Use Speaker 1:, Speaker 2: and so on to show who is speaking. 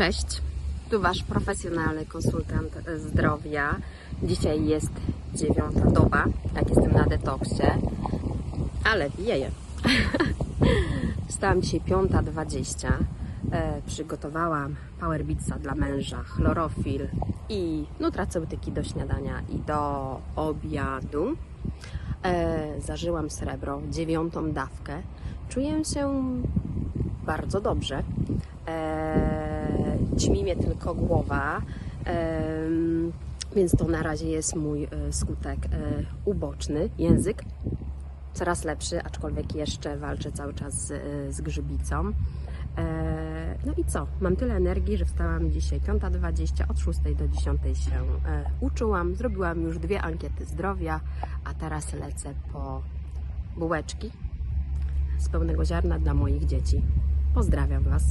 Speaker 1: Cześć, tu Wasz profesjonalny konsultant zdrowia. Dzisiaj jest dziewiąta doba, jak jestem na detoksie, ale wieje. Wstałam dzisiaj 5.20. E, przygotowałam Power Beatsa dla męża, chlorofil i nutraceutyki do śniadania i do obiadu. E, zażyłam srebro, dziewiątą dawkę. Czuję się bardzo dobrze. E, ćmi mnie tylko głowa, więc to na razie jest mój e, skutek e, uboczny. Język coraz lepszy, aczkolwiek jeszcze walczę cały czas z, e, z grzybicą. No i co? Mam tyle energii, że wstałam dzisiaj 5.20, od 6 do 10 się uczyłam. Zrobiłam już dwie ankiety zdrowia, a teraz lecę po bułeczki z pełnego ziarna dla moich dzieci. Pozdrawiam Was.